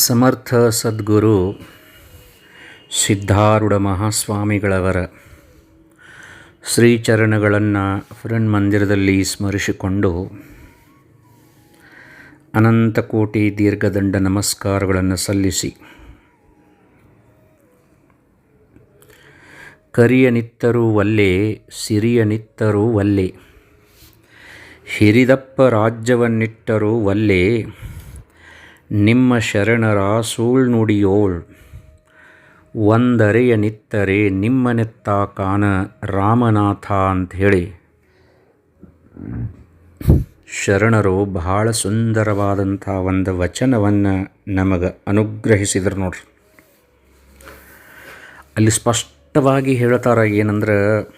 ಸಮರ್ಥ ಸದ್ಗುರು ಸಿದ್ಧಾರೂಢ ಮಹಾಸ್ವಾಮಿಗಳವರ ಶ್ರೀಚರಣಗಳನ್ನು ಮಂದಿರದಲ್ಲಿ ಸ್ಮರಿಸಿಕೊಂಡು ಅನಂತಕೋಟಿ ದೀರ್ಘದಂಡ ನಮಸ್ಕಾರಗಳನ್ನು ಸಲ್ಲಿಸಿ ಕರಿಯ ನಿತ್ತರೂ ವಲ್ಲೆ, ಸಿರಿಯ ನಿತ್ತರೂ ವಲ್ಲೆ, ಹಿರಿದಪ್ಪ ರಾಜ್ಯವನ್ನಿಟ್ಟರೂ ವಲ್ಲೆ ನಿಮ್ಮ ಶರಣರ ಸೂಳ್ನುಡಿಯೋಳ್ ಒಂದರೆಯ ನಿತ್ತರೆ ನಿಮ್ಮನೆತ್ತ ಕಾನ ರಾಮನಾಥ ಅಂಥೇಳಿ. ಶರಣರು ಬಹಳ ಸುಂದರವಾದಂಥ ಒಂದು ವಚನವನ್ನು ನಮಗೆ ಅನುಗ್ರಹಿಸಿದ್ರು ನೋಡ್ರಿ. ಅಲ್ಲಿ ಸ್ಪಷ್ಟವಾಗಿ ಹೇಳ್ತಾರ ಏನಂದ್ರೆ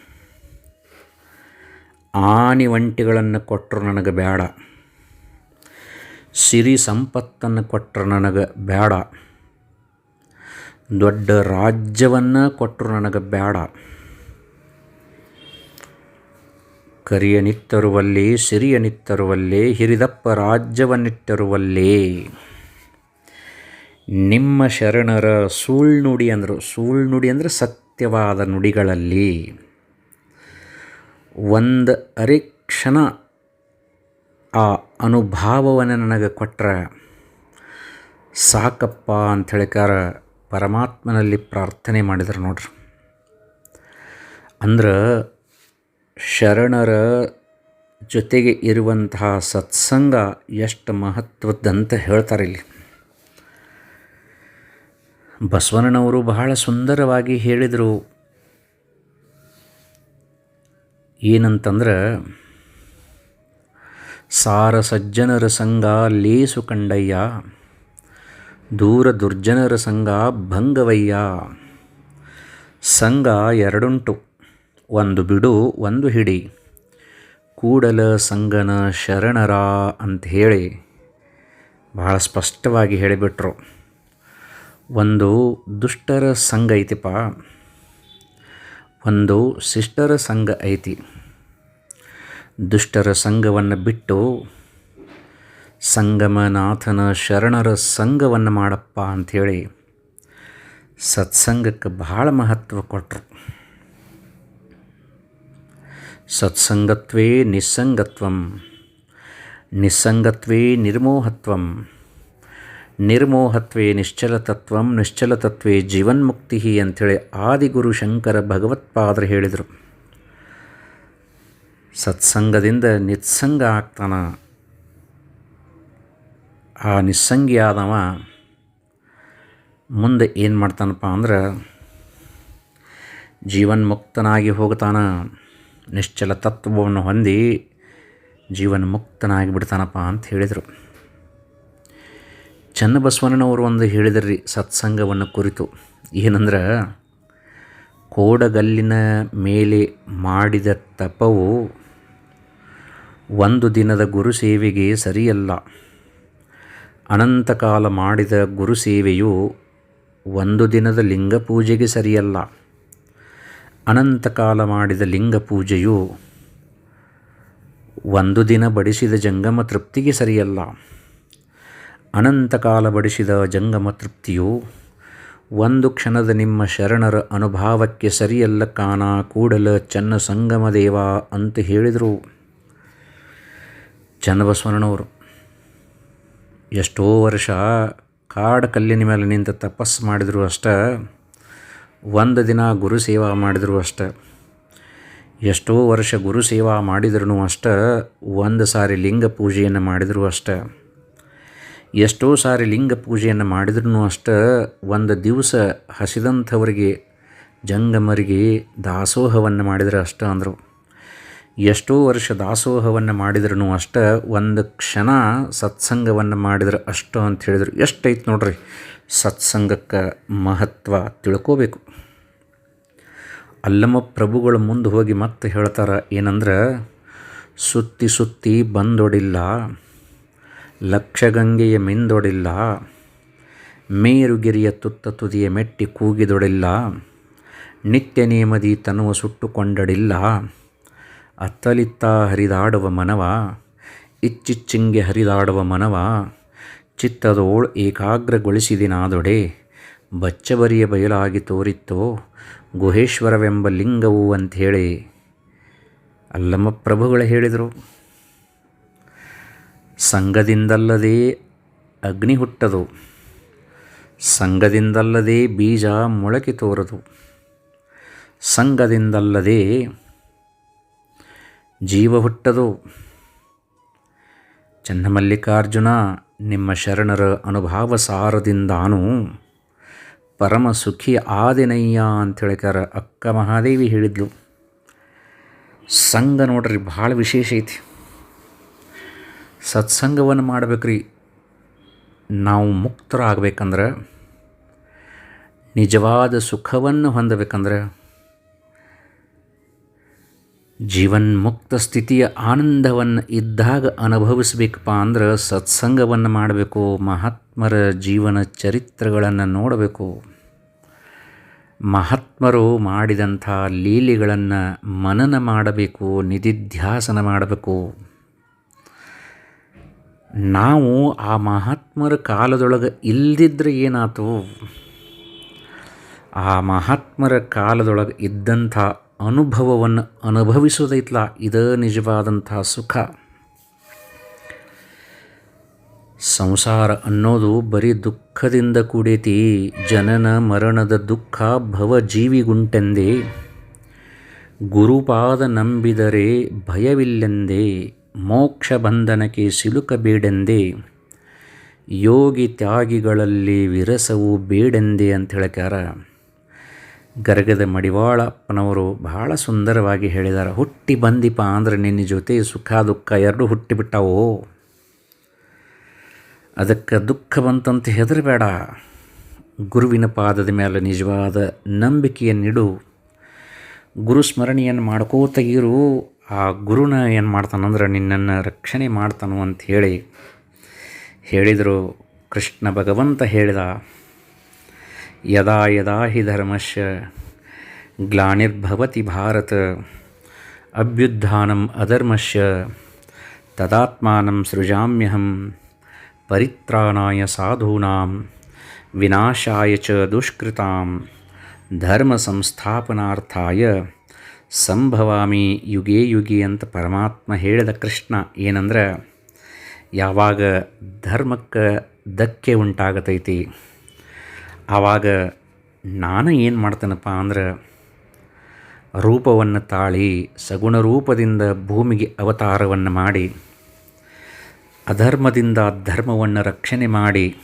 ಆನಿ ಒಂಟಿಗಳನ್ನು ಕೊಟ್ಟರು ನನಗೆ ಬೇಡ ಸಿರಿ ಸಂಪತ್ತನ್ನು ಕೊಟ್ಟರು ನನಗೆ ಬೇಡ. ದೊಡ್ಡ ರಾಜ್ಯವನ್ನು ಕೊಟ್ಟರು ನನಗೆ ಬೇಡ. ಕರಿಯ ನಿತ್ತರುವಲ್ಲಿ, ಸಿರಿಯ ನಿತ್ತರುವಲ್ಲಿ, ಹಿರಿದಪ್ಪ ರಾಜ್ಯವನ್ನಿಟ್ಟರುವಲ್ಲಿ ನಿಮ್ಮ ಶರಣರ ಸುಳ್ನುಡಿ ಅಂದರು, ಸುಳ್ನುಡಿ ಅಂದರೆ ಸತ್ಯವಾದ ನುಡಿಗಳಲ್ಲಿ. ಒಂದು ಅರಿಕ್ಷಣ ಆ ಅನುಭಾವವನ್ನು ನನಗೆ ಕೊಟ್ಟರೆ ಸಾಕಪ್ಪ ಅಂಥೇಳಿಕಾರ ಪರಮಾತ್ಮನಲ್ಲಿ ಪ್ರಾರ್ಥನೆ ಮಾಡಿದ್ರು ನೋಡ್ರಿ. ಅಂದ್ರೆ ಶರಣರ ಜೊತೆಗೆ ಇರುವಂತಹ ಸತ್ಸಂಗ ಎಷ್ಟು ಮಹತ್ವದ್ದಂತ ಹೇಳ್ತಾರೆ ಇಲ್ಲಿ. ಬಸವಣ್ಣನವರು ಬಹಳ ಸುಂದರವಾಗಿ ಹೇಳಿದರು. ಏನಂತಂದ್ರೆ ಸಾರ ಸಜ್ಜನರ ಸಂಘ ಲೇಸು ಕಂಡಯ್ಯ, ದೂರ ದುರ್ಜನರ ಸಂಘ ಭಂಗವಯ್ಯ. ಸಂಘ ಎರಡುಂಟು, ಒಂದು ಬಿಡು, ಒಂದು ಹಿಡಿ. ಕೂಡಲ ಸಂಗನ ಶರಣರ ಅಂತ ಹೇಳಿ ಬಹಳ ಸ್ಪಷ್ಟವಾಗಿ ಹೇಳಿಬಿಟ್ರು. ಒಂದು ದುಷ್ಟರ ಸಂಘ ಐತಿಪ್ಪ. ಒಂದು ಶಿಷ್ಟರ ಸಂಘ ಐತಿ. ದುಷ್ಟರ ಸಂಘವನ್ನು ಬಿಟ್ಟು ಸಂಗಮನಾಥನ ಶರಣರ ಸಂಘವನ್ನು ಮಾಡಪ್ಪ ಅಂಥೇಳಿ ಸತ್ಸಂಗಕ್ಕೆ ಬಹಳ ಮಹತ್ವ ಕೊಟ್ಟರು ಸತ್ಸಂಗತ್ವೇ ನಿಸ್ಸಂಗತ್ವಂ, ನಿಸ್ಸಂಗತ್ವೇ ನಿರ್ಮೋಹತ್ವಂ, ನಿರ್ಮೋಹತ್ವೇ ನಿಶ್ಚಲತತ್ವಂ, ನಿಶ್ಚಲತತ್ವೇ ಜೀವನ್ಮುಕ್ತಿ ಅಂಥೇಳಿ ಆದಿಗುರು ಶಂಕರ ಭಗವತ್ಪಾದರು ಹೇಳಿದರು. ಸತ್ಸಂಗದಿಂದ ನಿತ್ಸಂಗ ಆಗ್ತಾನ. ಆ ನಿಸ್ಸಂಗಿಯಾದವ ಮುಂದೆ ಏನು ಮಾಡ್ತಾನಪ್ಪ ಅಂದ್ರೆ ಜೀವನ್ಮುಕ್ತನಾಗಿ ಹೋಗ್ತಾನ. ನಿಶ್ಚಲ ತತ್ವವನ್ನು ಹೊಂದಿ ಜೀವನ್ಮುಕ್ತನಾಗಿ ಬಿಡ್ತಾನಪ್ಪ ಅಂತ ಹೇಳಿದರು. ಚನ್ನಬಸವಣ್ಣನವರು ಒಂದು ಹೇಳಿದ್ರಿ ಸತ್ಸಂಗವನ್ನು ಕುರಿತು. ಏನಂದ್ರೆ, ಕೋಡಗಲ್ಲಿನ ಮೇಲೆ ಮಾಡಿದ ತಪವು ಒಂದು ದಿನದ ಗುರು ಸೇವೆಗೆ ಸರಿಯಲ್ಲ. ಅನಂತಕಾಲ ಮಾಡಿದ ಗುರು ಸೇವೆಯು ಒಂದು ದಿನದ ಲಿಂಗ ಪೂಜೆಗೆ ಸರಿಯಲ್ಲ. ಅನಂತಕಾಲ ಮಾಡಿದ ಲಿಂಗ ಪೂಜೆಯು ಒಂದು ದಿನ ಬಡಿಸಿದ ಜಂಗಮ ತೃಪ್ತಿಗೆ ಸರಿಯಲ್ಲ. ಅನಂತಕಾಲ ಬಡಿಸಿದ ಜಂಗಮ ತೃಪ್ತಿಯು ಒಂದು ಕ್ಷಣದ ನಿಮ್ಮ ಶರಣರ ಅನುಭಾವಕ್ಕೆ ಸರಿಯಲ್ಲ ಕಾಣ ಕೂಡಲ ಚನ್ನ ಸಂಗಮ ದೇವ ಅಂತ ಹೇಳಿದರು. ಚನ್ನಬಸವಣ್ಣನವರು. ಎಷ್ಟೋ ವರ್ಷ ಕಾಡು ಕಲ್ಲಿನ ಮೇಲೆ ನಿಂತು ತಪಸ್ಸು ಮಾಡಿದ್ರು ಅಷ್ಟೇ, ಒಂದು ದಿನ ಗುರು ಸೇವಾ ಮಾಡಿದ್ರು ಅಷ್ಟೆ. ಎಷ್ಟೋ ವರ್ಷ ಗುರು ಸೇವಾ ಮಾಡಿದ್ರು ಅಷ್ಟ, ಒಂದು ಸಾರಿ ಲಿಂಗ ಪೂಜೆಯನ್ನು ಮಾಡಿದ್ರು ಅಷ್ಟೆ. ಎಷ್ಟೋ ಸಾರಿ ಲಿಂಗ ಪೂಜೆಯನ್ನು ಮಾಡಿದ್ರು ಅಷ್ಟೇ, ಒಂದು ದಿವಸ ಹಸಿದಂಥವರಿಗೆ, ಜಂಗಮರಿಗೆ ದಾಸೋಹವನ್ನು ಮಾಡಿದರೆ ಅಷ್ಟೇ ಅಂದರು. ಎಷ್ಟೋ ವರ್ಷ ದಾಸೋಹವನ್ನು ಮಾಡಿದ್ರೂ ಅಷ್ಟೇ ಒಂದು ಕ್ಷಣ ಸತ್ಸಂಗವನ್ನು ಮಾಡಿದ್ರೆ ಅಷ್ಟು ಅಂತ ಹೇಳಿದ್ರು. ಎಷ್ಟೈತೆ ನೋಡ್ರಿ, ಸತ್ಸಂಗಕ್ಕೆ ಮಹತ್ವ ತಿಳ್ಕೋಬೇಕು. ಅಲ್ಲಮ್ಮ ಪ್ರಭುಗಳು ಮುಂದೆ ಹೋಗಿ ಮತ್ತೆ ಹೇಳ್ತಾರೆ, ಏನಂದ್ರೆ, ಸುತ್ತಿ ಸುತ್ತಿ ಬಂದೊಡಿಲ್ಲ, ಲಕ್ಷಗಂಗೆಯ ಮಿಂದೊಡಿಲ್ಲ, ಮೇರುಗಿರಿಯ ತುತ್ತ ತುದಿಯ ಮೆಟ್ಟಿ ಕೂಗಿದೊಡಿಲ್ಲ, ನಿತ್ಯ ನೇಮದಿ ತನುವ ಸುಟ್ಟುಕೊಂಡಡಿಲ್ಲ ಅತ್ತಲಿತ್ತ ಹರಿದಾಡುವ ಮನವ, ಇಚ್ಚಿಚ್ಚಿಂಗೆ ಹರಿದಾಡುವ ಮನವ, ಚಿತ್ತದೋಳ್ ಏಕಾಗ್ರಗೊಳಿಸಿದಿನಾದೊಡೆ, ಬಚ್ಚಬರಿಯ ಬಯಲಾಗಿ ತೋರಿತ್ತೋ ಗುಹೇಶ್ವರವೆಂಬ ಲಿಂಗವು ಅಂಥೇಳಿ. ಅಲ್ಲಮ್ಮ ಪ್ರಭುಗಳು ಹೇಳಿದರು, ಸಂಘದಿಂದಲ್ಲದೆ ಅಗ್ನಿ ಹುಟ್ಟದು, ಸಂಘದಿಂದಲ್ಲದೆ ಬೀಜ ಮೊಳಕೆ ತೋರದು, ಸಂಘದಿಂದಲ್ಲದೆ ಜೀವ ಹುಟ್ಟದು. ಚನ್ನಮಲ್ಲಿಕಾರ್ಜುನ, ನಿಮ್ಮ ಶರಣರ ಅನುಭಾವ ಸಾರದಿಂದಾನು ಪರಮ ಸುಖಿ ಆದಿನಯ್ಯ ಅಂತ ಹೇಳ್ಕಾರ ಅಕ್ಕ ಮಹಾದೇವಿ ಹೇಳಿದ್ಲು. ಸಂಘ ನೋಡ್ರಿ, ಭಾಳ ವಿಶೇಷ ಐತಿ. ಸತ್ಸಂಗವನ್ನು ಮಾಡ್ಬೇಕ್ರಿ. ನಾವು ಮುಕ್ತರಾಗಬೇಕಂದ್ರೆ, ನಿಜವಾದ ಸುಖವನ್ನು ಹೊಂದಬೇಕಂದ್ರೆ ಜೀವನ್ಮುಕ್ತ ಸ್ಥಿತಿಯ ಆನಂದವನ್ನು ಇದ್ದಾಗ ಅನುಭವಿಸ್ಬೇಕಪ್ಪ ಅಂದ್ರೆ ಸತ್ಸಂಗವನ್ನು ಮಾಡಬೇಕು, ಮಹಾತ್ಮರ ಜೀವನ ಚರಿತ್ರೆಗಳನ್ನು ನೋಡಬೇಕು. ಮಹಾತ್ಮರು ಮಾಡಿದಂಥ ಲೀಲೆಗಳನ್ನು ಮನನ ಮಾಡಬೇಕು, ನಿಧಿಧ್ಯಾಸನ ಮಾಡಬೇಕು. ನಾವು ಆ ಮಹಾತ್ಮರ ಕಾಲದೊಳಗೆ ಇಲ್ದಿದ್ರೆ ಏನಾಯ್ತು ಆ ಮಹಾತ್ಮರ ಕಾಲದೊಳಗೆ ಇದ್ದಂಥ ಅನುಭವವನ್ನು ಅನುಭವಿಸೋದೈತ್ಲ ಇದ ನಿಜವಾದಂಥ ಸುಖ. ಸಂಸಾರ ಅನ್ನೋದು ಬರೀ ದುಃಖದಿಂದ ಕೂಡೇತಿ, ಜನನ ಮರಣದ ದುಃಖ ಭವ ಜೀವಿಗುಂಟೆಂದೇ ಗುರುಪಾದ ನಂಬಿದರೆ ಭಯವಿಲ್ಲೆಂದೇ, ಮೋಕ್ಷ ಬಂಧನಕ್ಕೆ ಸಿಲುಕಬೇಡೆಂದೇ. ಯೋಗಿ ತ್ಯಾಗಿಗಳಲ್ಲಿ ವಿರಸವು ಬೇಡೆಂದೇ ಅಂತ ಹೇಳ್ಕ್ಯಾರ ಗರಗದ ಮಡಿವಾಳಪ್ಪನವರು ಬಹಳ ಸುಂದರವಾಗಿ ಹೇಳಿದ್ದಾರೆ ಹುಟ್ಟಿ ಬಂದಿಪ ಅಂದ್ರೆ ನಿನ್ನ ಜೊತೆ ಸುಖ ದುಃಖ ಎರಡು ಹುಟ್ಟಿಬಿಟ್ಟಾವೋ ಅದಕ್ಕೆ ದುಃಖ ಬಂತಂತ ಹೆದರಬೇಡ. ಗುರುವಿನ ಪಾದದ ಮೇಲೆ ನಿಜವಾದ ನಂಬಿಕೆಯನ್ನಿಡು ಗುರು ಸ್ಮರಣೆಯನ್ನು ಮಾಡ್ಕೋತ ಇರು. ಆ ಗುರುನ ಏನು ಮಾಡ್ತಾನಂದ್ರೆ ನಿನ್ನನ್ನು ರಕ್ಷಣೆ ಮಾಡ್ತಾನು ಅಂತ ಹೇಳಿ ಹೇಳಿದರು ಕೃಷ್ಣ ಭಗವಂತ ಹೇಳಿದ. ಯದಾ ಯದಾ ಹಿ ಧರ್ಮಶ್ಯ ಗ್ಲಾನಿರ್ಭವತಿ ಭಾರತ ಅಭ್ಯುತ್ಥಾನಂ ಅಧರ್ಮಶ್ಯ ತದಾತ್ಮಾನಂ ಸೃಜಾಮ್ಯಹಂ ಪರಿತ್ರಾಣಾಯ ಸಾಧೂನಾಂ ವಿನಾಶಾಯ ಚ ದುಷ್ಕೃತಾಂ ಧರ್ಮ ಸಂಸ್ಥಾಪನಾರ್ಥಾಯ ಸಂಭವಾಮಿ ಯುಗೇ ಯುಗಿ ಅಂತ ಪರಮಾತ್ಮ ಹೇಳಿದ ಕೃಷ್ಣ ಏನಂದ್ರೆ, ಯಾವಾಗ ಧರ್ಮಕ್ಕೆ ಧಕ್ಕೆ ಉಂಟಾಗತೈತಿ? ಆವಾಗ ನಾನು ಏನು ಮಾಡ್ತೇನಪ್ಪ ಅಂದ್ರೆ ರೂಪವನ್ನು ತಾಳಿ ಸಗುಣ ರೂಪದಿಂದ ಭೂಮಿಗೆ ಅವತಾರವನ್ನು ಮಾಡಿ, ಅಧರ್ಮದಿಂದ ಧರ್ಮವನ್ನು ರಕ್ಷಣೆ ಮಾಡಿ,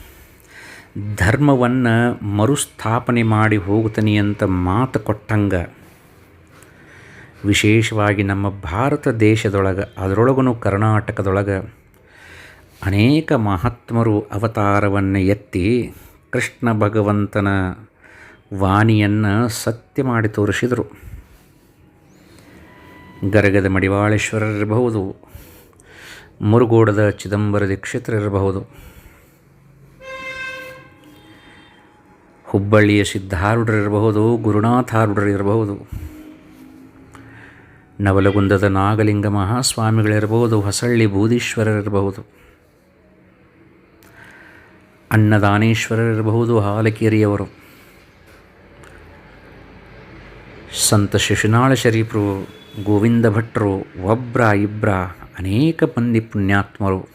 ಧರ್ಮವನ್ನು ಮರುಸ್ಥಾಪನೆ ಮಾಡಿ ಹೋಗ್ತೀನಿ ಅಂತ ಮಾತು ಕೊಟ್ಟಂಗೆ ವಿಶೇಷವಾಗಿ ನಮ್ಮ ಭಾರತ ದೇಶದೊಳಗೆ ಅದರೊಳಗೂ ಕರ್ನಾಟಕದೊಳಗೆ ಅನೇಕ ಮಹಾತ್ಮರು ಅವತಾರವನ್ನು ಎತ್ತಿ ಕೃಷ್ಣ ಭಗವಂತನ ವಾಣಿಯನ್ನು ಸತ್ಯ ಮಾಡಿ ತೋರಿಸಿದರು. ಗರಗದ ಮಡಿವಾಳೇಶ್ವರರಿರಬಹುದು ಮುರುಗೋಡದ ಚಿದಂಬರ ದೀಕ್ಷಿತರಿರಬಹುದು ಹುಬ್ಬಳ್ಳಿಯ ಸಿದ್ಧಾರೂಢರಿರಬಹುದು ಗುರುನಾಥಾರೂಢರಿರಬಹುದು ನವಲಗುಂದದ ನಾಗಲಿಂಗ ಮಹಾಸ್ವಾಮಿಗಳಿರಬಹುದು ಹೊಸಳ್ಳಿ ಬೂದೀಶ್ವರರಿರಬಹುದು ಅನ್ನದಾನೇಶ್ವರರಿರಬಹುದು ಹಾಲಕೇರಿಯವರು ಸಂತ ಶಿಶುನಾಳ ಶರೀಫರು ಗೋವಿಂದ ಭಟ್ರು ಒಬ್ರ ಇಬ್ರ, ಅನೇಕ ಮಂದಿ ಪುಣ್ಯಾತ್ಮರು.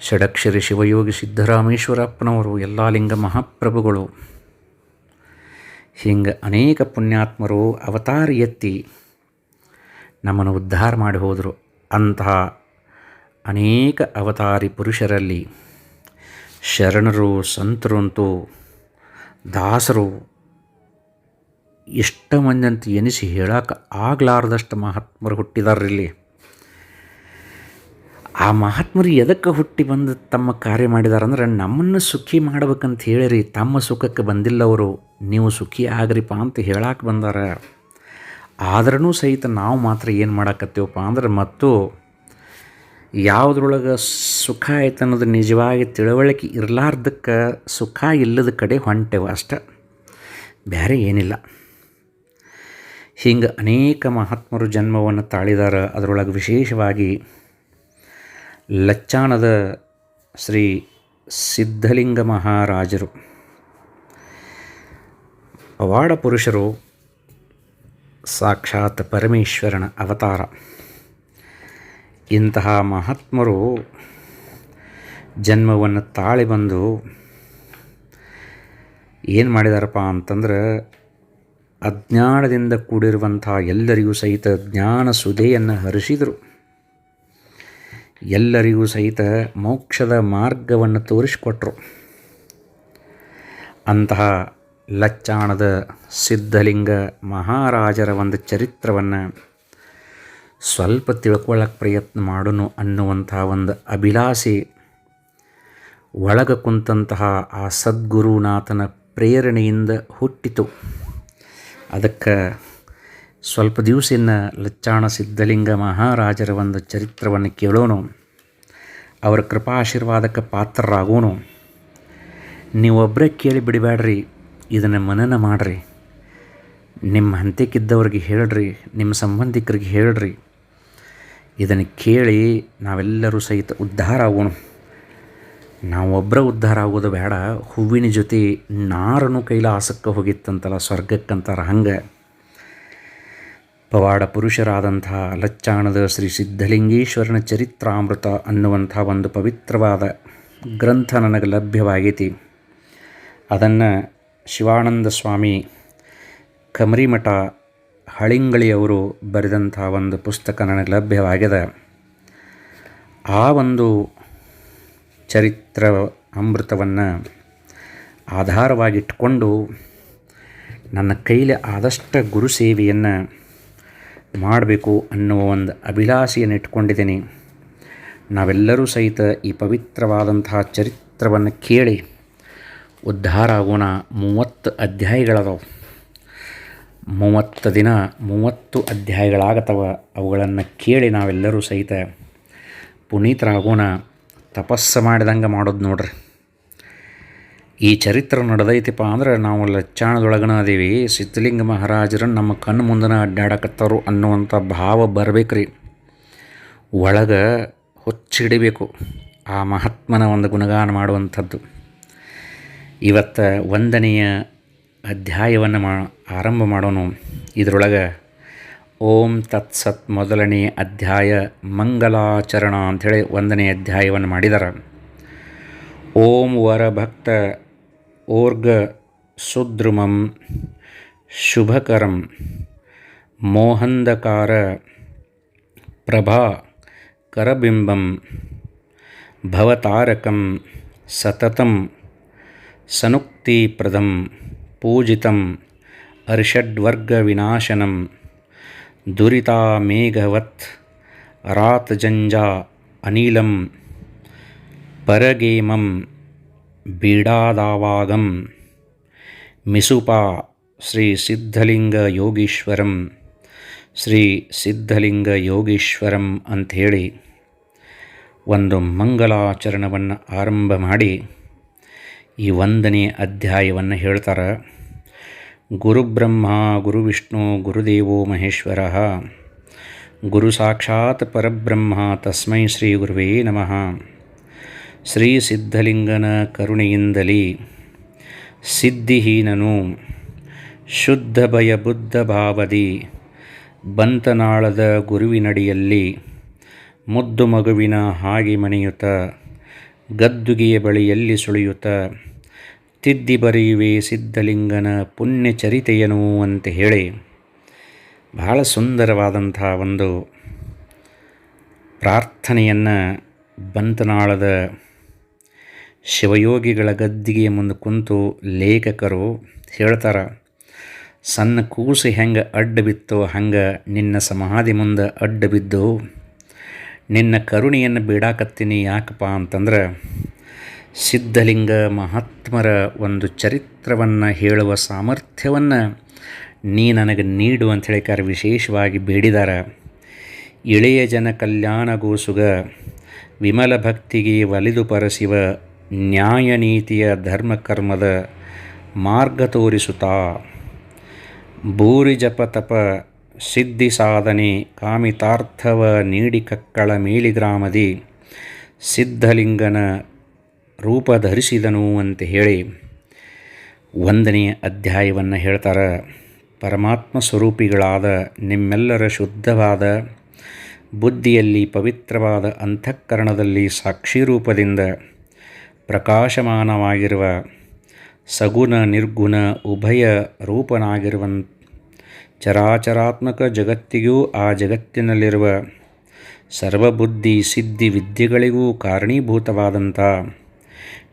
ಷಡಕ್ಷರಿ ಶಿವಯೋಗಿ ಸಿದ್ಧರಾಮೇಶ್ವರಪ್ಪನವರು, ಎಲ್ಲ ಲಿಂಗ ಮಹಾಪ್ರಭುಗಳು. ಹಿಂಗೆ ಅನೇಕ ಪುಣ್ಯಾತ್ಮರು ಅವತಾರ ಎತ್ತಿ ನಮ್ಮನ್ನು ಉದ್ಧಾರ ಮಾಡಿ ಹೋದರು ಅಂತಹ ಅನೇಕ ಅವತಾರಿ ಪುರುಷರಲ್ಲಿ. ಶರಣರು, ಸಂತರು ಅಂತೂ, ದಾಸರು ಎಷ್ಟ ಮಂದಿ ಅಂತ ಎನಿಸಿ ಹೇಳಕ್ಕೆ ಆಗ್ಲಾರ್ದಷ್ಟು ಮಹಾತ್ಮರು ಹುಟ್ಟಿದಾರ್ರಿಲ್ಲಿ ಆ ಮಹಾತ್ಮರು ಎದಕ್ಕೆ ಹುಟ್ಟಿ ಬಂದು ತಮ್ಮ ಕಾರ್ಯ ಮಾಡಿದಾರಂದ್ರೆ, ನಮ್ಮನ್ನು ಸುಖಿ ಮಾಡ್ಬೇಕಂತ ಹೇಳಿರಿ, ತಮ್ಮ ಸುಖಕ್ಕೆ ಬಂದಿಲ್ಲ ಅವರು, ನೀವು ಸುಖಿ ಆಗ್ರಿಪ್ಪ ಅಂತ ಹೇಳಕ್ಕೆ ಬಂದಾರ. ಆದ್ರೂ ಸಹಿತ ನಾವು ಮಾತ್ರ ಏನು ಮಾಡಾಕತ್ತೀವಪ್ಪ ಅಂದ್ರೆ, ಮತ್ತು ಯಾವುದ್ರೊಳಗೆ ಸುಖ ಆಯ್ತು ಅನ್ನೋದು ನಿಜವಾಗಿ ತಿಳುವಳಿಕೆ ಇರಲಾರ್ದಕ್ಕೆ ಸುಖ ಇಲ್ಲದ ಕಡೆ ಹೊಂಟೆವು ಅಷ್ಟೆ. ಬೇರೆ ಏನಿಲ್ಲ. ಹಿಂಗೆ ಅನೇಕ ಮಹಾತ್ಮರು ಜನ್ಮವನ್ನು ತಾಳಿದಾರ. ಅದರೊಳಗೆ ವಿಶೇಷವಾಗಿ ಲಚ್ಚಾಣದ ಶ್ರೀ ಸಿದ್ಧಲಿಂಗ ಮಹಾರಾಜರು. ಪವಾಡ ಪುರುಷರು ಸಾಕ್ಷಾತ್ ಪರಮೇಶ್ವರನ ಅವತಾರ. ಇಂತಹ ಮಹಾತ್ಮರು ಜನ್ಮವನ್ನು ತಾಳಿ ಬಂದು ಏನು ಮಾಡಿದಾರಪ್ಪ ಅಂತಂದ್ರೆ ಅಜ್ಞಾನದಿಂದ ಕೂಡಿರುವಂತಹ ಎಲ್ಲರಿಗೂ ಸಹಿತ ಜ್ಞಾನ ಸುದೆಯನ್ನು ಹರಿಸಿದರು. ಎಲ್ಲರಿಗೂ ಸಹಿತ ಮೋಕ್ಷದ ಮಾರ್ಗವನ್ನು ತೋರಿಸಿಕೊಟ್ರು. ಅಂತಹ ಲಚ್ಚಾಣದ ಸಿದ್ಧಲಿಂಗ ಮಹಾರಾಜರ ಒಂದು ಚರಿತ್ರವನ್ನು ಸ್ವಲ್ಪ ತಿಳ್ಕೊಳ್ಳೋಕೆ ಪ್ರಯತ್ನ ಮಾಡೋನು ಅನ್ನುವಂಥ ಒಂದು ಅಭಿಲಾಷೆ. ಒಳಗ ಕುಂತಹ ಆ ಸದ್ಗುರುನಾಥನ ಪ್ರೇರಣೆಯಿಂದ ಹುಟ್ಟಿತು. ಅದಕ್ಕೆ ಸ್ವಲ್ಪ ದಿವಸಿನ ಲಚ್ಚಾಣ ಸಿದ್ಧಲಿಂಗ ಮಹಾರಾಜರ ಒಂದು ಚರಿತ್ರವನ್ನು ಕೇಳೋಣ ಅವರ ಕೃಪಾಶೀರ್ವಾದಕ್ಕೆ ಪಾತ್ರರಾಗೋಣ ನೀವೊಬ್ಬರೇ ಕೇಳಿ ಬಿಡಬೇಡ್ರಿ, ಇದನ್ನು ಮನನ ಮಾಡಿರಿ. ನಿಮ್ಮ ಹಂತಕ್ಕಿದ್ದವ್ರಿಗೆ ಹೇಳ್ರಿ, ನಿಮ್ಮ ಸಂಬಂಧಿಕರಿಗೆ ಹೇಳ್ರಿ. ಇದನ್ನು ಕೇಳಿ ನಾವೆಲ್ಲರೂ ಸಹಿತ ಉದ್ಧಾರ ಆಗೋಣ ನಾವೊಬ್ಬರ ಉದ್ಧಾರ ಆಗೋದು ಬೇಡ. ಹೂವಿನ ಜೊತೆ ನಾರನು ಕೈಲಾಸಕ್ಕೆ ಹೋಗಿತ್ತಂತಲ್ಲ, ಸ್ವರ್ಗಕ್ಕಂತಾರ ಹಂಗೆ. ಪವಾಡ ಪುರುಷರಾದಂಥ ಲಚ್ಚಾಣದ ಶ್ರೀ ಸಿದ್ಧಲಿಂಗೇಶ್ವರನ ಚರಿತ್ರಾಮೃತ ಅನ್ನುವಂಥ ಒಂದು ಪವಿತ್ರವಾದ ಗ್ರಂಥ ನನಗೆ ಲಭ್ಯವಾಗೈತಿ. ಅದನ್ನು ಶಿವಾನಂದ ಸ್ವಾಮಿ ಕಮರಿಮಠ ಹಳಿಂಗಳಿಯವರು ಬರೆದಂಥ ಒಂದು ಪುಸ್ತಕ ನನಗೆ ಲಭ್ಯವಾಗಿದೆ. ಆ ಒಂದು ಚರಿತ್ರ ಅಮೃತವನ್ನು ಆಧಾರವಾಗಿಟ್ಕೊಂಡು ನನ್ನ ಕೈಲಿ ಆದಷ್ಟು ಗುರು ಸೇವೆಯನ್ನು ಮಾಡಬೇಕು ಅನ್ನುವ ಒಂದು ಅಭಿಲಾಷೆಯನ್ನು ಇಟ್ಕೊಂಡಿದ್ದೀನಿ. ನಾವೆಲ್ಲರೂ ಸಹಿತ ಈ ಪವಿತ್ರವಾದಂತಹ ಚರಿತ್ರವನ್ನು ಕೇಳಿ ಉದ್ಧಾರ ಆಗೋಣ. ಮೂವತ್ತು ಅಧ್ಯಾಯಗಳದಾವೆ. ಮೂವತ್ತು ದಿನ, ಮೂವತ್ತು ಅಧ್ಯಾಯಗಳಾಗತ್ತವ ಅವುಗಳನ್ನು ಕೇಳಿ ನಾವೆಲ್ಲರೂ ಸಹಿತ ಪುನೀತರಾಗೋಣ. ತಪಸ್ಸು ಮಾಡಿದಂಗೆ ಮಾಡೋದು ನೋಡ್ರಿ. ಈ ಚರಿತ್ರೆ ನಡೆದೈತಿಪ್ಪ ಅಂದ್ರೆ ನಾವು ಲಚ್ಚಾಣದೊಳಗನ ಅದೀವಿ ಸಿದ್ಧಲಿಂಗ ಮಹಾರಾಜರನ್ನು ನಮ್ಮ ಕಣ್ಣು ಮುಂದನ ಅಡ್ಡಾಡಕತ್ತರು ಅನ್ನುವಂಥ ಭಾವ ಬರಬೇಕ್ರಿ. ಒಳಗೆ ಹೊಚ್ಚಿಡಿಬೇಕು. ಆ ಮಹಾತ್ಮನ ಒಂದು ಗುಣಗಾನ ಮಾಡುವಂಥದ್ದು. ಇವತ್ತು ಒಂದನೆಯ ಅಧ್ಯಾಯವನ್ನು ಮಾ, ಆರಂಭ ಮಾಡೋನು. ಇದರೊಳಗೆ ಓಂ ತತ್ಸತ್ ಮೊದಲನೇ ಅಧ್ಯಾಯ ಮಂಗಲಾಚರಣ ಅಂಥೇಳಿ ಒಂದನೇ ಅಧ್ಯಾಯವನ್ನು ಮಾಡಿದ್ದಾರೆ ಓಂ ವರಭಕ್ತ ಓರ್ಗ ಸುದ್ರುಮಂ ಶುಭಕರಂ ಮೋಹಂದಕಾರ ಪ್ರಭಾ ಕರಬಿಂಬಂ ಭವತಾರಕಂ ಸತತಂ ಸನುಕ್ತಿಪ್ರದಂ ಪೂಜಿತಂ ಅರ್ಷಡ್ವರ್ಗವಿನಾಶನಂ ದುರಿತಾಮೇಘವತ್ ರಾತಜಂಜಾ ಅನಿಲಂ ಪರಗೇಮಂ ಬೀಡಾದಾವಾಗಂ ಮಿಸುಪಾ ಶ್ರೀ ಸಿದ್ಧಲಿಂಗ ಯೋಗೀಶ್ವರಂ ಶ್ರೀ ಸಿದ್ಧಲಿಂಗ ಯೋಗೀಶ್ವರಂ ಅಂಥೇಳಿ ಒಂದು ಮಂಗಲಾಚರಣವನ್ನು ಆರಂಭ ಮಾಡಿ ಈ ಒಂದನೇ ಅಧ್ಯಾಯವನ್ನು ಹೇಳ್ತಾರೆ, ಗುರುಬ್ರಹ್ಮ, ಗುರುವಿಷ್ಣು, ಗುರುದೇವೋ ಮಹೇಶ್ವರ, ಗುರು ಸಾಕ್ಷಾತ್ ಪರಬ್ರಹ್ಮ, ತಸ್ಮೈ ಶ್ರೀ ಗುರುವೇ ನಮಃ. ಶ್ರೀ ಸಿದ್ಧಲಿಂಗನ ಕರುಣೆಯಿಂದಲೇ ಸಿದ್ಧಿಹೀನನು, ಶುದ್ಧ ಭಯ ಬುದ್ಧ ಭಾವದಿ, ಬಂತನಾಳದ ಗುರುವಿನಡಿಯಲ್ಲಿ ಮುದ್ದು ಮಗುವಿನ ಹಾಗೆ ಮನೆಯುತ್ತ ಗದ್ದುಗೆಯ ಬಳಿಯಲ್ಲಿ ಸುಳಿಯುತ್ತ ತಿದ್ದಿ ಬರೆಯುವೆ ಸಿದ್ಧಲಿಂಗನ ಪುಣ್ಯ ಚರಿತೆಯನು ಅಂತ ಹೇಳಿ. ಬಹಳ ಸುಂದರವಾದಂಥ ಒಂದು ಪ್ರಾರ್ಥನೆಯನ್ನು ಬಂತನಾಳದ ಶಿವಯೋಗಿಗಳ ಗದ್ದಿಗೆಯ ಮುಂದೆ ಕುಂತು ಲೇಖಕರು ಹೇಳ್ತಾರೆ, ಸಣ್ಣ ಕೂಸು ಹೆಂಗೆ ಅಡ್ಡ ಬಿತ್ತೋ ಹಂಗೆ ನಿನ್ನ ಸಮಾಧಿ ಮುಂದೆ ಅಡ್ಡ ಬಿದ್ದು, ನಿನ್ನ ಕರುಣೆಯನ್ನು ಬೇಡಾಕತ್ತೀನಿ ಯಾಕಪ್ಪ ಅಂತಂದ್ರೆ ಸಿದ್ಧಲಿಂಗ ಮಹಾತ್ಮರ ಒಂದು ಚರಿತ್ರವನ್ನು ಹೇಳುವ ಸಾಮರ್ಥ್ಯವನ್ನು ನೀ ನನಗೆ ನೀಡು ಅಂತ ಹೇಳಿಕಾರ ವಿಶೇಷವಾಗಿ ಬೇಡಿದಾರ. ಇಳೆಯ ಜನ ಕಲ್ಯಾಣಗೋಸುಗ ವಿಮಲ ಭಕ್ತಿಗೆ ಒಲಿದು ಪರಸಿವ ನ್ಯಾಯ ನೀತಿಯ ಧರ್ಮಕರ್ಮದ ಮಾರ್ಗ ತೋರಿಸುತ್ತಾ. ಭೂರಿ ಜಪ ತಪ ಸಿದ್ಧಿ ಸಾಧನೆ ಕಾಮಿತಾರ್ಥವ ನೀಡಿ ಕಕ್ಕಳ ಮೇಲಿಗ್ರಾಮದಿ, ಸಿದ್ಧಲಿಂಗನ ರೂಪ ಧರಿಸಿದನು ಅಂತ ಹೇಳಿ ಒಂದನೆಯ ಅಧ್ಯಾಯವನ್ನು ಹೇಳ್ತಾರೆ. ಪರಮಾತ್ಮ ಸ್ವರೂಪಿಗಳಾದ ನಿಮ್ಮೆಲ್ಲರ ಶುದ್ಧವಾದ, ಬುದ್ಧಿಯಲ್ಲಿ ಪವಿತ್ರವಾದ ಅಂತಃಕರಣದಲ್ಲಿ ಸಾಕ್ಷಿ ರೂಪದಿಂದ ಪ್ರಕಾಶಮಾನವಾಗಿರುವ ಸಗುಣ ನಿರ್ಗುಣ ಉಭಯ ರೂಪನಾಗಿರುವ ಚರಾಚರಾತ್ಮಕ ಜಗತ್ತಿಗೂ ಆ ಜಗತ್ತಿನಲ್ಲಿರುವ ಸರ್ವಬುದ್ಧಿ ಸಿದ್ಧಿ ವಿದ್ಯೆಗಳಿಗೂ ಕಾರಣೀಭೂತವಾದಂಥ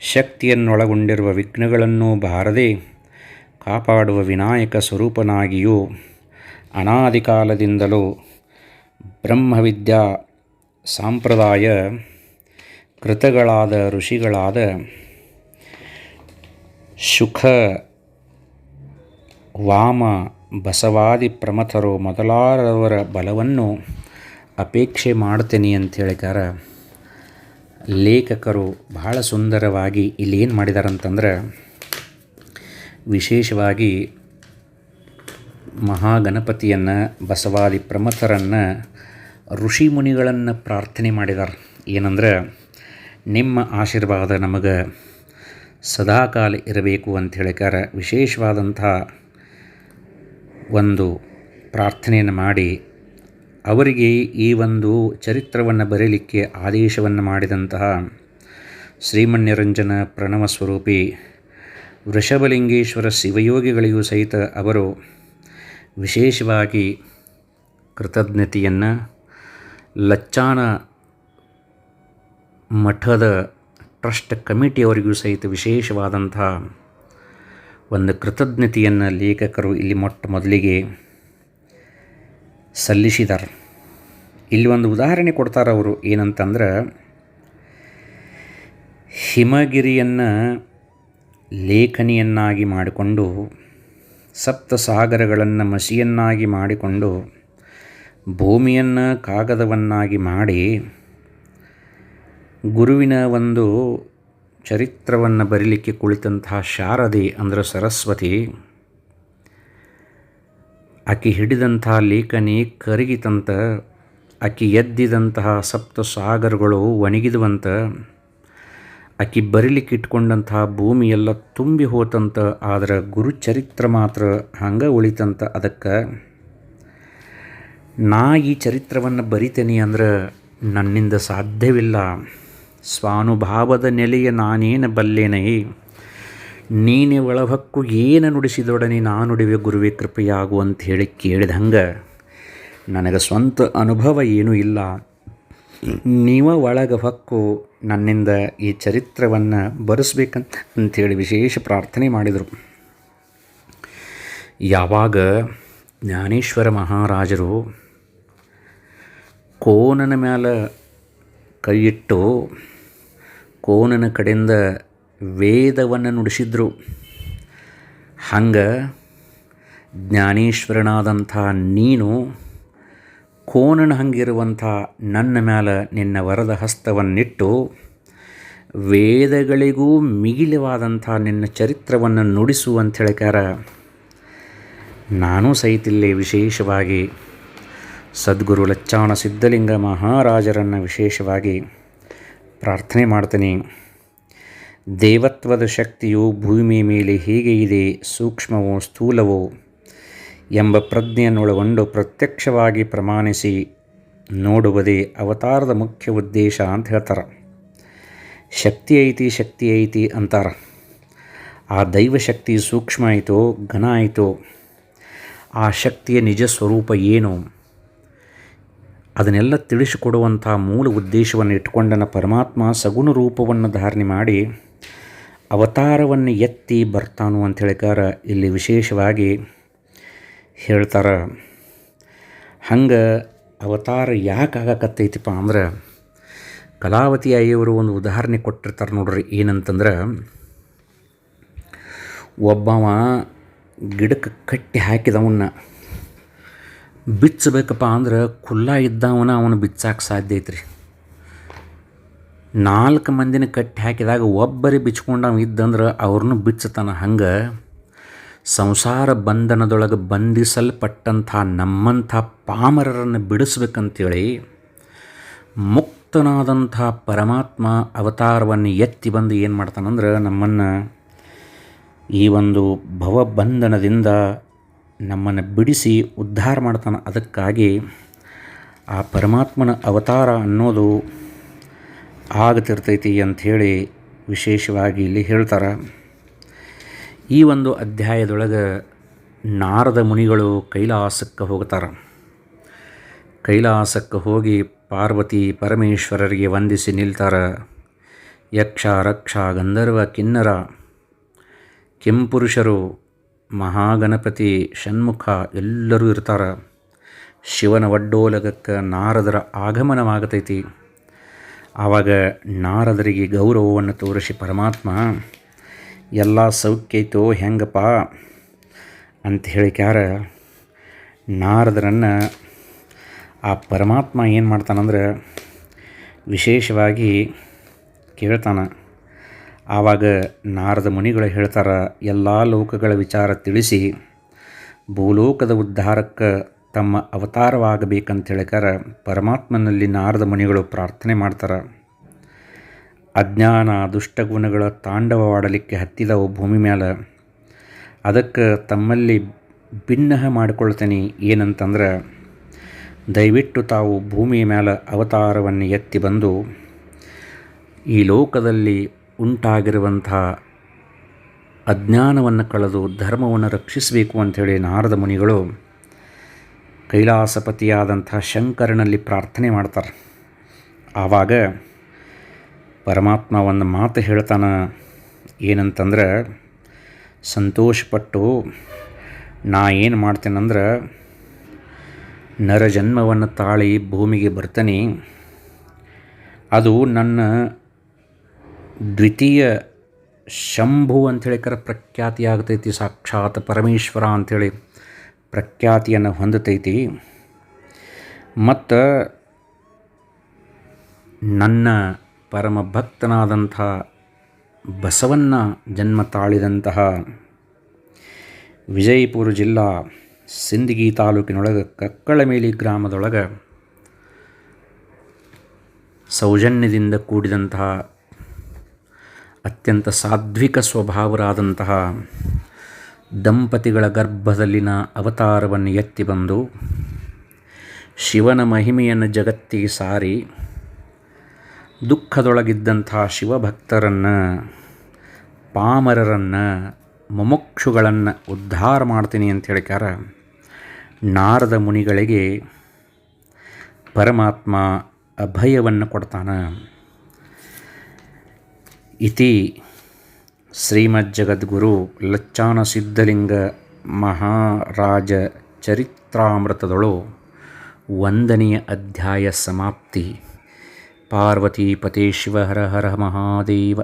ಶಕ್ತಿಯನ್ನೊಳಗೊಂಡಿರುವ ವಿಘ್ನಗಳನ್ನು ಬಾರದೆ ಕಾಪಾಡುವ ವಿನಾಯಕ ಸ್ವರೂಪನಾಗಿಯೂ ಅನಾದಿ ಕಾಲದಿಂದಲೂ ಬ್ರಹ್ಮವಿದ್ಯಾ ಸಂಪ್ರದಾಯ ಕೃತಗಳಾದ ಋಷಿಗಳಾದ ಶುಖ, ವಾಮ, ಬಸವಾದಿ ಪ್ರಮಥರು ಮೊದಲಾದವರ ಬಲವನ್ನು ಅಪೇಕ್ಷೆ ಮಾಡ್ತೇನೆ ಅಂತ ಹೇಳಿಕಾರ ಲೇಖಕರು ಬಹಳ ಸುಂದರವಾಗಿ ಇಲ್ಲಿ ಏನು ಮಾಡಿದಾರಂತಂದ್ರೆ, ವಿಶೇಷವಾಗಿ ಮಹಾಗಣಪತಿಯನ್ನು, ಬಸವಾದಿ ಪ್ರಮಥರನ್ನು, ಋಷಿ ಮುನಿಗಳನ್ನು ಪ್ರಾರ್ಥನೆ ಮಾಡಿದ್ದಾರೆ ಏನಂದ್ರೆ, ನಿಮ್ಮ ಆಶೀರ್ವಾದ ನಮಗೆ ಸದಾಕಾಲ ಇರಬೇಕು ಅಂತ ಹೇಳಿಕಾರ ವಿಶೇಷವಾದಂಥ ಒಂದು ಪ್ರಾರ್ಥನೆಯನ್ನು ಮಾಡಿ ಅವರಿಗೆ ಈ ಒಂದು ಚರಿತ್ರವನ್ನು ಬರೀಲಿಕ್ಕೆ ಆದೇಶವನ್ನು ಮಾಡಿದಂತಹ ಶ್ರೀಮಣ್ಯರಂಜನ ಪ್ರಣವ ಸ್ವರೂಪಿ ವೃಷಭಲಿಂಗೇಶ್ವರ ಶಿವಯೋಗಿಗಳಿಗೂ ಸಹಿತ ಅವರು ವಿಶೇಷವಾಗಿ ಕೃತಜ್ಞತೆಯನ್ನು ಲಚ್ಚಾನ ಮಠದ ಟ್ರಸ್ಟ್ ಕಮಿಟಿಯವರಿಗೂ ಸಹಿತ ವಿಶೇಷವಾದಂತಹ ಒಂದು ಕೃತಜ್ಞತೆಯನ್ನು ಲೇಖಕರು ಇಲ್ಲಿ ಮೊಟ್ಟ ಮೊದಲಿಗೆ ಸಲ್ಲಿಸಿದ್ದಾರೆ ಇಲ್ಲಿ ಒಂದು ಉದಾಹರಣೆ ಕೊಡ್ತಾರೆ ಅವರು ಏನಂತಂದ್ರೆ, ಹಿಮಗಿರಿಯನ್ನು ಲೇಖನಿಯನ್ನಾಗಿ ಮಾಡಿಕೊಂಡು ಸಪ್ತ ಸಾಗರಗಳನ್ನು ಮಸಿಯನ್ನಾಗಿ ಮಾಡಿಕೊಂಡು, ಭೂಮಿಯನ್ನು ಕಾಗದವನ್ನಾಗಿ ಮಾಡಿ, ಗುರುವಿನ ಒಂದು ಚರಿತ್ರವನ್ನು ಬರೀಲಿಕ್ಕೆ ಕುಳಿತಂತಹ ಶಾರದೆ ಅಂದರೆ ಸರಸ್ವತಿ ಆಕೆ ಹಿಡಿದಂಥ ಲೇಖನಿ ಕರಗಿತಂತ, ಆಕೆ ಎದ್ದಿದಂತಹ ಸಪ್ತ ಸಾಗರಗಳು ಒಣಗಿದವಂತ, ಆಕೆ ಬರಿಲಿಕ್ಕೆ ಇಟ್ಕೊಂಡಂತಹ ಭೂಮಿ ಎಲ್ಲ ತುಂಬಿ ಹೋತಂತ ಗುರು ಗುರುಚರಿತ್ರ ಮಾತ್ರ ಹಂಗೆ ಉಳಿತಂತ. ಅದಕ್ಕೆ ನಾ ಈ ಚರಿತ್ರವನ್ನು ಬರಿತೇನೆ ಅಂದ್ರೆ ನನ್ನಿಂದ ಸಾಧ್ಯವಿಲ್ಲ. ಸ್ವಾನುಭಾವದ ನೆಲೆಯ ನಾನೇನು ಬಲ್ಲೇನೈ? ನೀನೆ ಒಳಹಕ್ಕು ಏನು ನುಡಿಸಿದೊಡನೆ ನಾನುಡಿವೆ ಗುರುವೇ ಕೃಪೆಯಾಗು ಅಂತ ಹೇಳಿ ಕೇಳಿದ ಹಂಗೆ ನನಗೆ ಸ್ವಂತ ಅನುಭವ ಏನೂ ಇಲ್ಲ. ನೀವ ಒಳಗ ಹಕ್ಕು ನನ್ನಿಂದ ಈ ಚರಿತ್ರವನ್ನು ಬರೆಸ್ಬೇಕಂತ ಅಂಥೇಳಿ ವಿಶೇಷ ಪ್ರಾರ್ಥನೆ ಮಾಡಿದರು. ಯಾವಾಗ ಜ್ಞಾನೇಶ್ವರ ಮಹಾರಾಜರು ಕೋನನ ಮ್ಯಾಲ ಕೈಯಿಟ್ಟು ಕೋನನ ಕಡೆಯಿಂದ ವೇದವನ್ನು ನುಡಿಸಿದ್ರು. ಹಂಗೆ ಜ್ಞಾನೇಶ್ವರನಾದಂಥ ನೀನು ಕೋನನ ಹಂಗಿರುವಂಥ ನನ್ನ ಮ್ಯಾಲ ನಿನ್ನ ವರದ ಹಸ್ತವನ್ನಿಟ್ಟು ವೇದಗಳಿಗೂ ಮಿಗಿಲವಾದಂಥ ನಿನ್ನ ಚರಿತ್ರವನ್ನು ನುಡಿಸು ಅಂತ ಹೇಳಿಕಾರ ನಾನು ಸಹಿತಿಲ್ಲೇ ವಿಶೇಷವಾಗಿ ಸದ್ಗುರು ಲಚ್ಚಾಣ ಸಿದ್ಧಲಿಂಗ ಮಹಾರಾಜರನ್ನು ವಿಶೇಷವಾಗಿ ಪ್ರಾರ್ಥನೆ ಮಾಡ್ತೀನಿ. ದೇವತ್ವದ ಶಕ್ತಿಯು ಭೂಮಿಯ ಮೇಲೆ ಹೇಗೆ ಇದೆ, ಸೂಕ್ಷ್ಮವೋ ಸ್ಥೂಲವೋ ಎಂಬ ಪ್ರಜ್ಞೆಯನ್ನೊಳಗೊಂಡು ಪ್ರತ್ಯಕ್ಷವಾಗಿ ಪ್ರಮಾಣಿಸಿ ನೋಡುವುದೇ ಅವತಾರದ ಮುಖ್ಯ ಉದ್ದೇಶ ಅಂತ ಹೇಳ್ತಾರೆ. ಶಕ್ತಿ ಐತಿ ಶಕ್ತಿ ಐತಿ ಅಂತಾರೆ. ಆ ದೈವಶಕ್ತಿ ಸೂಕ್ಷ್ಮ ಆಯಿತೋ, ಘನ ಆಯಿತೋ, ಆ ಶಕ್ತಿಯ ನಿಜ ಸ್ವರೂಪ ಏನು? ಅದನ್ನೆಲ್ಲ ತಿಳಿಸಿಕೊಡುವಂಥ ಮೂಲ ಉದ್ದೇಶವನ್ನು ಇಟ್ಕೊಂಡನ ಪರಮಾತ್ಮ ಸಗುಣ ರೂಪವನ್ನು ಧಾರಣೆ ಮಾಡಿ ಅವತಾರವನ್ನು ಎತ್ತಿ ಬರ್ತಾನು ಅಂತ ಹೇಳಿಕಾರ ಇಲ್ಲಿ ವಿಶೇಷವಾಗಿ ಹೇಳ್ತಾರೆ, ಹಂಗೆ ಅವತಾರ ಯಾಕೆ ಆಗಕತ್ತೈತಿಪ್ಪ ಅಂದ್ರೆ ಕಲಾವತಿ ಅಯ್ಯವರು ಒಂದು ಉದಾಹರಣೆ ಕೊಟ್ಟಿರ್ತಾರೆ ನೋಡ್ರಿ, ಏನಂತಂದ್ರೆ ಒಬ್ಬವ ಗಿಡಕ್ಕೆ ಕಟ್ಟಿ ಹಾಕಿದವನ್ನ ಬಿಚ್ಚಬೇಕಪ್ಪ ಅಂದ್ರೆ ಖುಲ್ಲ ಇದ್ದವನ ಅವನು ಬಿಚ್ಚಾಕ ಸಾಧ್ಯ ಐತ್ರಿ. ನಾಲ್ಕು ಮಂದಿನ ಕಟ್ಟಿ ಹಾಕಿದಾಗ ಒಬ್ಬರೇ ಬಿಚ್ಕೊಂಡು ಅವ ಇದ್ದಂದ್ರೆ ಅವ್ರನ್ನೂ ಬಿಚ್ಚತಾನ ಹಂಗೆ ಸಂಸಾರ ಬಂಧನದೊಳಗೆ ಬಂಧಿಸಲ್ಪಟ್ಟಂಥ ನಮ್ಮಂಥ ಪಾಮರರನ್ನು ಬಿಡಿಸ್ಬೇಕಂತೇಳಿ ಮುಕ್ತನಾದಂಥ ಪರಮಾತ್ಮ ಅವತಾರವನ್ನು ಎತ್ತಿ ಬಂದು ಏನು ಮಾಡ್ತಾನಂದ್ರೆ ನಮ್ಮನ್ನು ಈ ಒಂದು ಭವಬಂಧನದಿಂದ ನಮ್ಮನ್ನು ಬಿಡಿಸಿ ಉದ್ಧಾರ ಮಾಡ್ತಾನೆ. ಅದಕ್ಕಾಗಿ ಆ ಪರಮಾತ್ಮನ ಅವತಾರ ಅನ್ನೋದು ಆಗತಿರ್ತೈತಿ ಅಂಥೇಳಿ ವಿಶೇಷವಾಗಿ ಇಲ್ಲಿ ಹೇಳ್ತಾರೆ. ಈ ಒಂದು ಅಧ್ಯಾಯದೊಳಗೆ ನಾರದ ಮುನಿಗಳು ಕೈಲಾಸಕ್ಕೆ ಹೋಗ್ತಾರೆ. ಕೈಲಾಸಕ್ಕೆ ಹೋಗಿ ಪಾರ್ವತಿ ಪರಮೇಶ್ವರರಿಗೆ ವಂದಿಸಿ ನಿಲ್ತಾರೆ. ಯಕ್ಷ, ರಕ್ಷ, ಗಂಧರ್ವ, ಕಿನ್ನರ, ಕೆಂಪುರುಷರು ಮಹಾಗಣಪತಿ ಷಣ್ಮುಖ ಎಲ್ಲರೂ ಇರ್ತಾರೆ. ಶಿವನ ಒಡ್ಡೋಲಗಕ್ಕೆ ನಾರದರ ಆಗಮನವಾಗತೈತಿ. ಆವಾಗ ನಾರದರಿಗೆ ಗೌರವವನ್ನು ತೋರಿಸಿ ಪರಮಾತ್ಮ, ಎಲ್ಲ ಸೌಖ್ಯ ಐತೋ ಹೆಂಗಪ್ಪ ಅಂತ ಹೇಳಿಕ್ಯಾರ ನಾರದರನ್ನು ಆ ಪರಮಾತ್ಮ ಏನು ಮಾಡ್ತಾನಂದ್ರೆ ವಿಶೇಷವಾಗಿ ಕೇಳ್ತಾನೆ. ಆವಾಗ ನಾರದ ಮುನಿಗಳು ಹೇಳ್ತಾರ, ಎಲ್ಲ ಲೋಕಗಳ ವಿಚಾರ ತಿಳಿಸಿ, ಭೂಲೋಕದ ಉದ್ಧಾರಕ್ಕೆ ತಮ್ಮ ಅವತಾರವಾಗಬೇಕಂತ ಹೇಳಿಕಾರ ಪರಮಾತ್ಮನಲ್ಲಿ ನಾರದ ಮುನಿಗಳು ಪ್ರಾರ್ಥನೆ ಮಾಡ್ತಾರೆ. ಅಜ್ಞಾನ ದುಷ್ಟಗುಣಗಳ ತಾಂಡವವಾಡಲಿಕ್ಕೆ ಹತ್ತಿದವು ಭೂಮಿ ಮೇಲೆ ಅದಕ್ಕೆ ತಮ್ಮಲ್ಲಿ ಭಿನ್ನಹ ಮಾಡಿಕೊಳ್ತೇನೆ ಏನಂತಂದ್ರೆ, ದಯವಿಟ್ಟು ತಾವು ಭೂಮಿಯ ಮೇಲೆ ಅವತಾರವನ್ನು ಎತ್ತಿ ಬಂದು, ಈ ಲೋಕದಲ್ಲಿ ಉಂಟಾಗಿರುವಂಥ ಅಜ್ಞಾನವನ್ನು ಕಳೆದು ಧರ್ಮವನ್ನು ರಕ್ಷಿಸಬೇಕು ಅಂಥೇಳಿ ನಾರದ ಮುನಿಗಳು ಕೈಲಾಸಪತಿಯಾದಂಥ ಶಂಕರನಲ್ಲಿ ಪ್ರಾರ್ಥನೆ ಮಾಡ್ತಾರೆ. ಆವಾಗ ಪರಮಾತ್ಮ ಒಂದು ಮಾತು ಹೇಳ್ತಾನೆ, ಏನಂತಂದ್ರೆ, ಸಂತೋಷಪಟ್ಟು ನಾ ಏನು ಮಾಡ್ತೇನೆಂದ್ರೆ, ನರಜನ್ಮವನ್ನು ತಾಳಿ ಭೂಮಿಗೆ ಬರ್ತೇನೆ. ಅದು ನನ್ನ ದ್ವಿತೀಯ ಶಂಭು ಅಂಥೇಳಿ ಕರ ಪ್ರಖ್ಯಾತಿ ಆಗ್ತೈತಿ ಸಾಕ್ಷಾತ್ ಪರಮೇಶ್ವರ ಅಂಥೇಳಿ ಪ್ರಖ್ಯಾತಿಯನ್ನು ಹೊಂದತೈತಿ. ಮತ್ತು ನನ್ನ ಪರಮ ಭಕ್ತನಾದಂಥ ಬಸವನ್ನ ಜನ್ಮ ತಾಳಿದಂತಹ ವಿಜಯಪುರ ಜಿಲ್ಲಾ ಸಿಂದಗಿ ತಾಲೂಕಿನೊಳಗೆ ಕಕ್ಕಳಮೇಲಿ ಗ್ರಾಮದೊಳಗೆ ಸೌಜನ್ಯದಿಂದ ಕೂಡಿದಂತಹ ಅತ್ಯಂತ ಸಾಧ್ವಿಕ ಸ್ವಭಾವರಾದಂತಹ ದಂಪತಿಗಳ ಗರ್ಭದಲ್ಲಿನ ಅವತಾರವನ್ನು ಎತ್ತಿ ಬಂದು ಶಿವನ ಮಹಿಮೆಯನ್ನು ಜಗತ್ತಿಗೆ ಸಾರಿ ದುಃಖದೊಳಗಿದ್ದಂಥ ಶಿವಭಕ್ತರನ್ನು, ಪಾಮರರನ್ನು, ಮುಮುಕ್ಷುಗಳನ್ನು ಉದ್ಧಾರ ಮಾಡ್ತೀನಿ ಅಂತ ಹೇಳಿಕಾರ ನಾರದ ಮುನಿಗಳಿಗೆ ಪರಮಾತ್ಮ ಅಭಯವನ್ನು ಕೊಡ್ತಾನೆ. ಇತಿ ಶ್ರೀಮಜ್ಜಗದ್ಗುರು ಲಚ್ಚಾನ ಸಿದ್ಧಲಿಂಗ ಮಹಾರಾಜ ಚರಿತ್ರಾಮೃತದಳು ಒಂದನೆಯ ಅಧ್ಯಾಯ ಸಮಾಪ್ತಿ ಪಾರ್ವತಿ ಪತೇ ಶಿವ ಹರ ಹರ ಮಹಾದೇವ